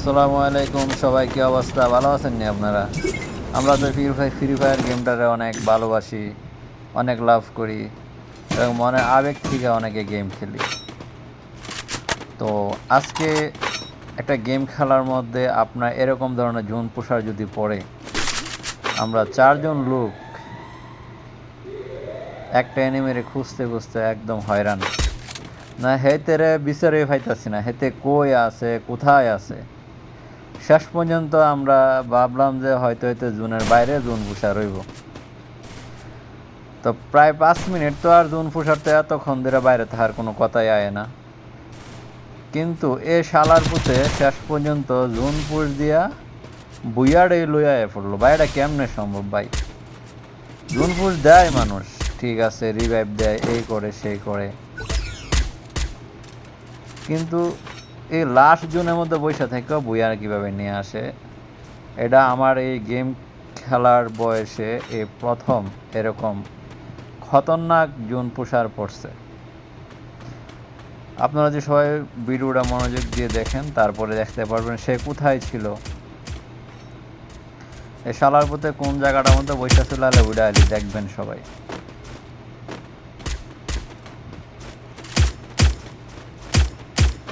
আসসালামু আলাইকুম, সবাই কি অবস্থা? ভালো আছেন নি আপনারা? আমরা তো ফ্রি ফায়ার ফ্রি ফায়ার গেমটারে অনেক ভালোবাসি, অনেক লাভ করি, এবং মনে আবেগ থেকে অনেকে গেম খেলি। তো আজকে একটা গেম খেলার মধ্যে আপনার এরকম ধরনের জোন পোষার যদি পড়ে, আমরা চারজন লোক একটা এনিমেরে খুঁজতে খুঁজতে একদম হয়রান। না, হেতে রে বিচারে পাইতাছি না, হেতে কই আছে, কোথায় আছে? শেষ পর্যন্ত আমরা ভাবলাম যে হয়তো হয়তো জুনের বাইরে জুন পুষা রইব। তো প্রায় পাঁচ মিনিট তো আর জুন পুষার তো এতক্ষণ ধরে বাইরে থাকার কোনো কথাই আয় না। কিন্তু এ শালার পুঁতে শেষ পর্যন্ত জুন পুষ দিয়া বুইয়াড়ে লইয়া পড়ল। ভাই, এটা কেমনে সম্ভব ভাই? জুন পুষ দেয় মানুষ, ঠিক আছে রিভাইভ দেয়, এই করে, সেই করে। কিন্তু এই লাস্ট জুনের মধ্যে বৈশা থেকে বুয়ার কীভাবে নিয়ে আসে? এটা আমার এই গেম খেলার বয়সে এই প্রথম এরকম খতরনাক জুন পোষার পড়ছে। আপনারা যে সবাই ভিডিওটা মনোযোগ দিয়ে দেখেন, তারপরে দেখতে পারবেন সে কোথায় ছিল। এই শালার পথে কোন জায়গাটার মধ্যে বৈশা ছিল, আলে আলি দেখবেন সবাই।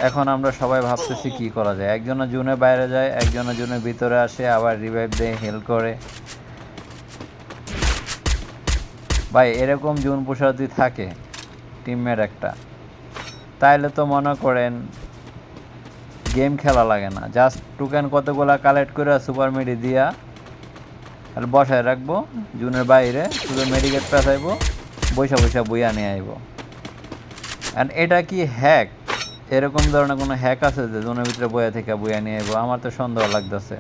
এখন আমরা সবাই ভাবতেছি কি করা যায়। একজনে জুনে বাইরে যায় একজনে জুনে ভিতরে আসে, আবার রিভাইভ দেয় হেল করে। ভাই, এরকম জুন পোষা যদি থাকে টিমমেট একটা। তাইলে তো মনে করেন গেম খেলা লাগে না। জাস্ট টুকেন কতগুলা কালেক্ট করে সুপার মেডি দিয়া, আর বসায় রাখব, জুনের বাইরে, শুধু মেডিকেট পেঁচাইবো, বৈশা বৈশা বইয়া নিয়ে আইব। অ্যান্ড এটা কি হ্যাক এরকম ধরনের কোনো হ্যাক আছে যে জোনের ভিতরে বইয়া থেকে বইয়া নিয়ে যাব আমার তো সন্দেহ লাগতেছে।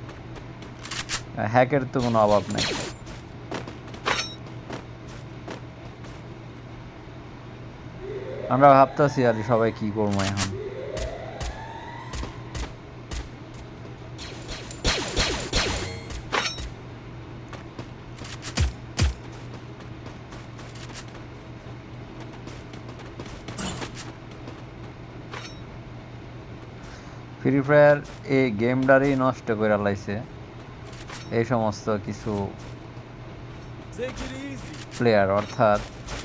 হ্যাকের তো কোনো অভাব নেই। আমরা ভাবতেছি আর সবাই কি করব এখন? ফ্রি ফায়ার এই গেমটারই নষ্ট করে লাইছে। এই সমস্ত কিছু প্লেয়ার অর্থাৎ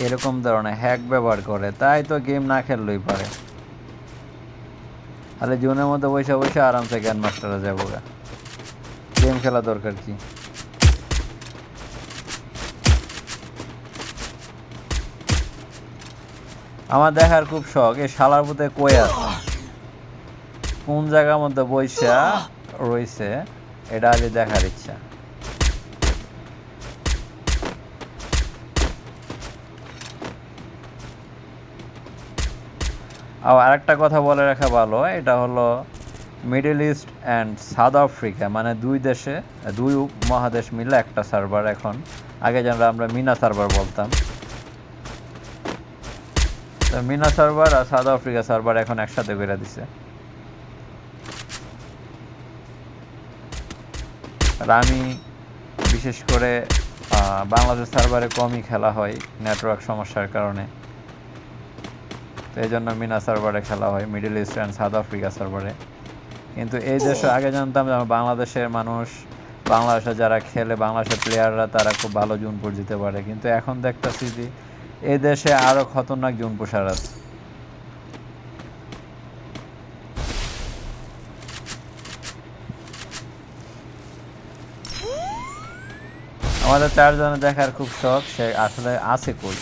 এরকম ধরনের হ্যাক ব্যবহার করে, তাই তো গেম না খেললেই পারে। তাহলে জুনের মধ্যে বসে বসে আরামসে জ্ঞান মাস্টারে যাব গেম খেলা দরকার কি? আমার দেখার খুব শখ, এই শালার মধ্যে কই আছে? কোন জায়গার মধ্যে বইসা রয়েছে, এটা আগে দেখার ইচ্ছা। আর আরেকটা কথা বলে রাখা ভালো, এটা হলো Middle East and South Africa মানে দুই দেশে, দুই মহাদেশ মিলে একটা সার্ভার এখন। আগে যেন আমরা মিনা সার্ভার বলতাম। তো মিনা সার্ভার আর সাউথ আফ্রিকা সার্ভার এখন একসাথে করে দিছে। আর আমি বিশেষ করে বাংলাদেশ সার্ভারে কমই খেলা হয় নেটওয়ার্ক সমস্যার কারণে। তো এই জন্য মিনা সার্ভারে খেলা হয় Middle East and South Africa সার্ভারে। কিন্তু এই দেশে আগে জানতাম যে বাংলাদেশের মানুষ বাংলাদেশে যারা খেলে বাংলাদেশের প্লেয়াররা তারা খুব ভালো জুনপুর দিতে পারে। কিন্তু এখন দেখতেছি যে এই দেশে আরও খতরনাক জুনপুষার আছে। আমাদের চারজনে দেখার খুব শখ, সে আসলে আছে কই?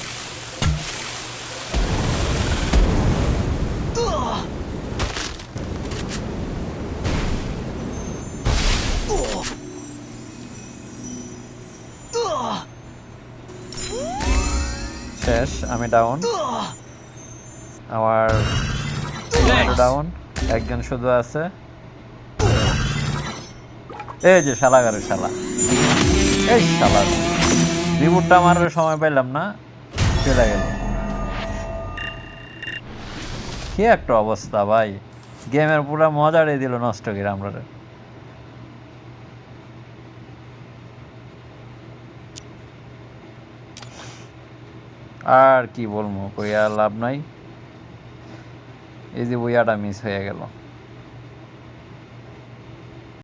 শেষ, আমি ডাউন আমার ডাউন একজন শুধু আছে। এই যে শালাগারে শালা। এই রিপোর্টটা মারার সময় পেলাম না, চলে গেল। কি একটা অবস্থা ভাই। গেমের পুরো দিল নষ্ট করে আমরা আর কি বলব, কইয়া লাভ নাই। এই যে বইয়াটা মিস হয়ে গেল।